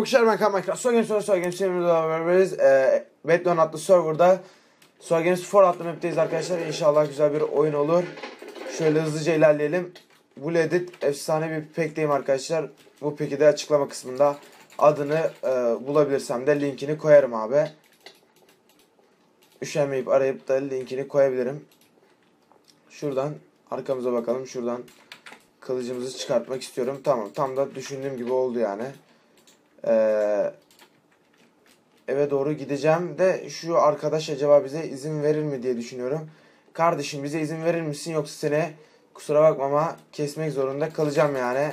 arkadaşlar ben Kaan Minecraft. Soy Games sonra Soy Games serimizle beraberiz. Ee, adlı serverda Soy Games 4 adlı map'teyiz arkadaşlar. İnşallah güzel bir oyun olur. Şöyle hızlıca ilerleyelim. Bu edit efsane bir packteyim arkadaşlar. Bu pack'i de açıklama kısmında adını e, bulabilirsem de linkini koyarım abi. Üşenmeyip arayıp da linkini koyabilirim. Şuradan arkamıza bakalım. Şuradan kılıcımızı çıkartmak istiyorum. Tamam tam da düşündüğüm gibi oldu yani. Ee, eve doğru gideceğim de şu arkadaş acaba bize izin verir mi diye düşünüyorum. Kardeşim bize izin verir misin yoksa seni kusura bakma ama kesmek zorunda kalacağım yani.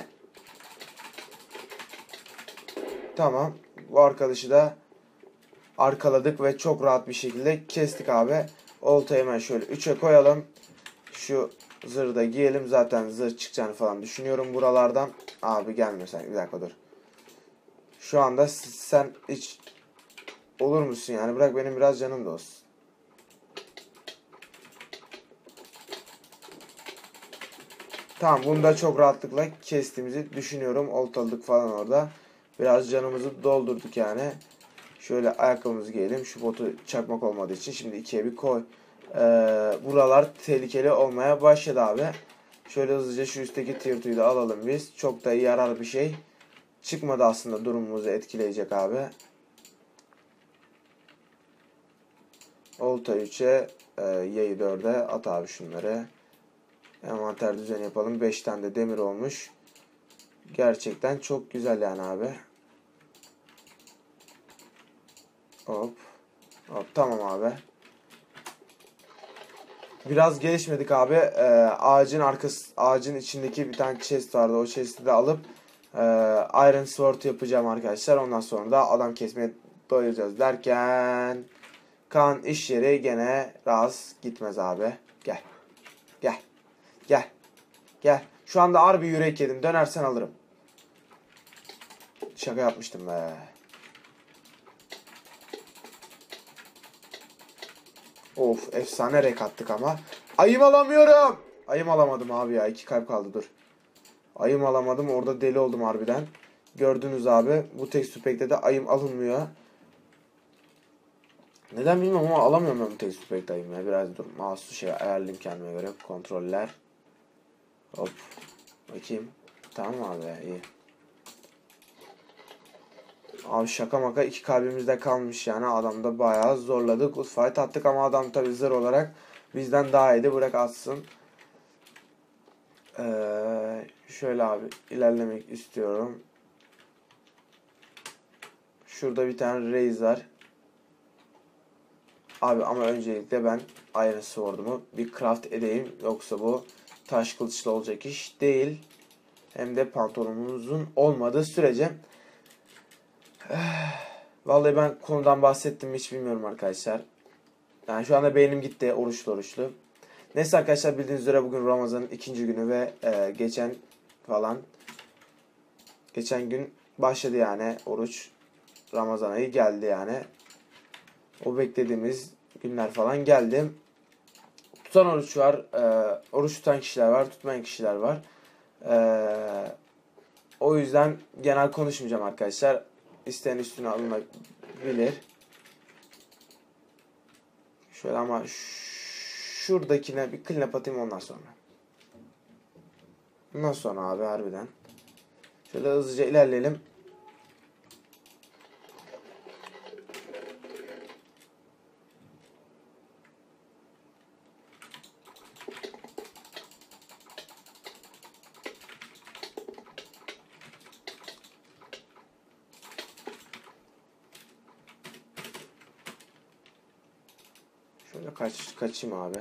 Tamam. Bu arkadaşı da arkaladık ve çok rahat bir şekilde kestik abi. Oltayı hemen şöyle 3'e koyalım. Şu zırhı da giyelim. Zaten zırh çıkacağını falan düşünüyorum buralardan. Abi gelmiyor sen. Bir dakika dur. Şu anda sen hiç olur musun yani? Bırak benim biraz canım da olsun. Tamam bunu da çok rahatlıkla kestiğimizi düşünüyorum. Oltaladık falan orada. Biraz canımızı doldurduk yani. Şöyle ayakkabımızı giyelim. Şu botu çakmak olmadığı için şimdi ikiye bir koy. Ee, buralar tehlikeli olmaya başladı abi. Şöyle hızlıca şu üstteki tier da alalım biz. Çok da yarar bir şey. Çıkmadı aslında durumumuzu etkileyecek abi. Olta 3'e, e, yayı 4'e at abi şunları. Envanter düzeni yapalım. 5 tane de demir olmuş. Gerçekten çok güzel yani abi. Hop. Hop tamam abi. Biraz gelişmedik abi. Ee, ağacın arkası ağacın içindeki bir tane chest vardı. O chest'i de alıp e, Iron Sword yapacağım arkadaşlar. Ondan sonra da adam kesmeye doyacağız derken kan iş yeri gene rast gitmez abi. Gel. Gel. Gel. Gel. Şu anda bir yürek yedim. Dönersen alırım. Şaka yapmıştım be. Of efsane rek attık ama. Ayım alamıyorum. Ayım alamadım abi ya. iki kalp kaldı dur. Ayım alamadım. Orada deli oldum harbiden. Gördünüz abi. Bu tek pack'te de ayım alınmıyor. Neden bilmiyorum ama alamıyorum ben bu tek pack'te ayım ya. Biraz dur. Mouse'u şey ayarlayayım kendime göre. Kontroller. Hop. Bakayım. Tamam abi iyi. Abi şaka maka iki kalbimizde kalmış yani adamda bayağı zorladık. Fight attık ama adam tabi zır olarak bizden daha iyiydi. Bırak atsın. Ee, şöyle abi ilerlemek istiyorum. Şurada bir tane raise. Abi ama öncelikle ben Iron Sword'umu bir craft edeyim. Yoksa bu taş kılıçlı olacak iş değil. Hem de pantolonumuzun olmadığı sürece Vallahi ben konudan bahsettim hiç bilmiyorum arkadaşlar. Yani şu anda beynim gitti oruçlu oruçlu. Neyse arkadaşlar bildiğiniz üzere bugün Ramazan'ın ikinci günü ve e, geçen falan geçen gün başladı yani oruç Ramazan ayı geldi yani. O beklediğimiz günler falan geldi. Tutan oruç var, e, oruç tutan kişiler var, tutmayan kişiler var. E, o yüzden genel konuşmayacağım arkadaşlar isteyen üstüne alınabilir. Şöyle ama şuradakine bir clean atayım ondan sonra. Ondan sonra abi harbiden. Şöyle hızlıca ilerleyelim. Şöyle kaç kaçayım abi.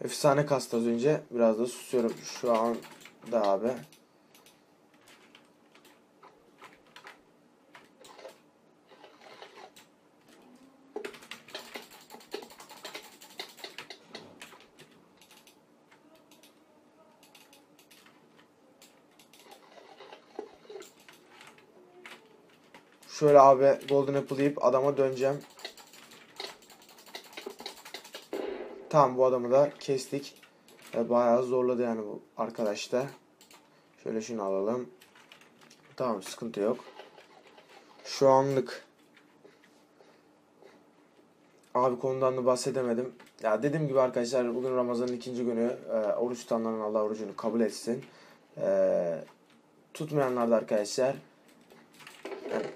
Efsane kastı az önce. Biraz da susuyorum şu anda abi. Şöyle abi Golden Apple yiyip adama döneceğim. Tamam bu adamı da kestik. E, bayağı zorladı yani bu arkadaş da. Şöyle şunu alalım. Tamam sıkıntı yok. Şu anlık. Abi konudan da bahsedemedim. Ya dediğim gibi arkadaşlar bugün Ramazan'ın ikinci günü. E, oruç tutanların Allah orucunu kabul etsin. E, tutmayanlar da arkadaşlar. Yani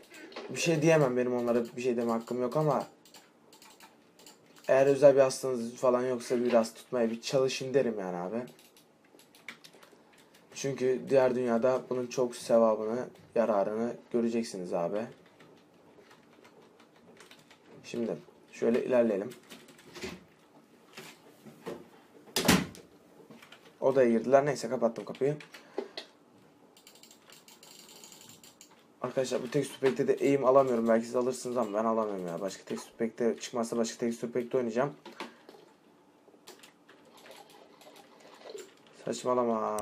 bir şey diyemem benim onlara bir şey deme hakkım yok ama eğer özel bir hastanız falan yoksa biraz tutmaya bir çalışın derim yani abi. Çünkü diğer dünyada bunun çok sevabını, yararını göreceksiniz abi. Şimdi şöyle ilerleyelim. Odaya girdiler. Neyse kapattım kapıyı. Arkadaşlar bu tekstür pack'te de eğim alamıyorum. Belki siz alırsınız ama ben alamıyorum ya. Başka tekstür pack'te çıkmazsa başka tekstür pack'te oynayacağım. Saçmalama. Ha,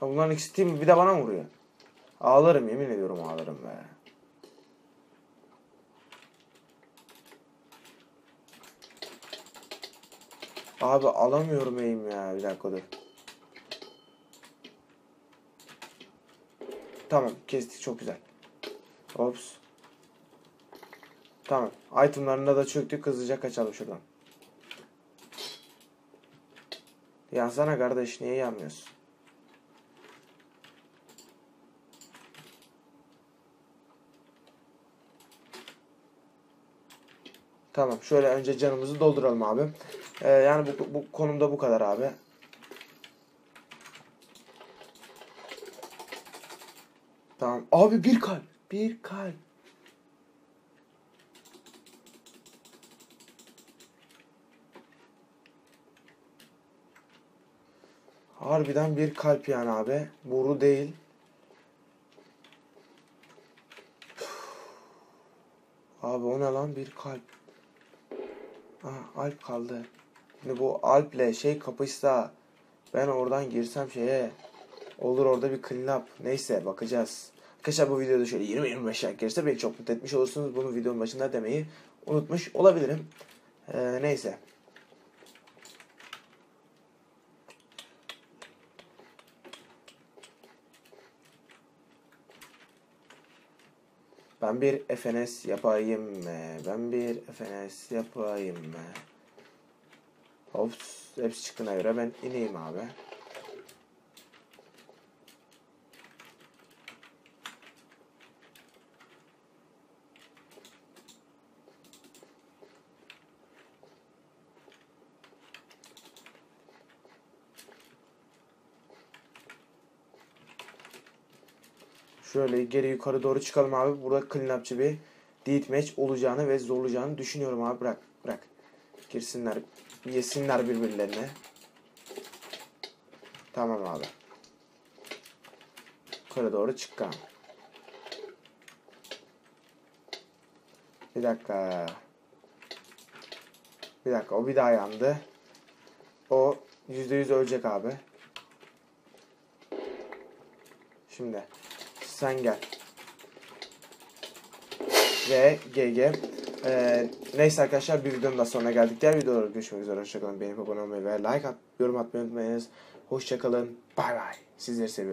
bunların ikisi team bir de bana vuruyor? Ağlarım yemin ediyorum ağlarım be. Abi alamıyorum eğim ya. Bir dakika dur. Tamam kestik çok güzel. Ops. Tamam. Itemlarında da çöktük hızlıca kaçalım şuradan. Yansana kardeş niye yanmıyorsun? Tamam şöyle önce canımızı dolduralım abi. Ee, yani bu, bu konumda bu kadar abi. Tamam. Abi bir kalp. Bir kalp. Harbiden bir kalp yani abi. Boru değil. Abi o ne lan bir kalp. Ah Alp kaldı. Şimdi bu Alp'le şey kapışsa ben oradan girsem şeye olur orada bir clean up. Neyse bakacağız. Arkadaşlar bu videoda şöyle 20-25 like gelirse beni çok mutlu etmiş olursunuz. Bunu videonun başında demeyi unutmuş olabilirim. Ee, neyse. Ben bir FNS yapayım mı? Ben bir FNS yapayım mı? Ops, hepsi çıktığına göre ben ineyim abi. Şöyle geri yukarı doğru çıkalım abi. Burada clean upçı bir deathmatch olacağını ve zorlayacağını düşünüyorum abi. Bırak bırak. Girsinler. Yesinler birbirlerine. Tamam abi. Yukarı doğru çık abi. Bir dakika. Bir dakika o bir daha yandı. O %100 ölecek abi. Şimdi sen gel. Ve GG. Ee, neyse arkadaşlar bir videonun da sonuna geldik. Diğer videolarda görüşmek üzere. Hoşçakalın. Beğenip abone olmayı ve like at, yorum atmayı unutmayınız. Hoşçakalın. Bay bay. Sizleri seviyorum.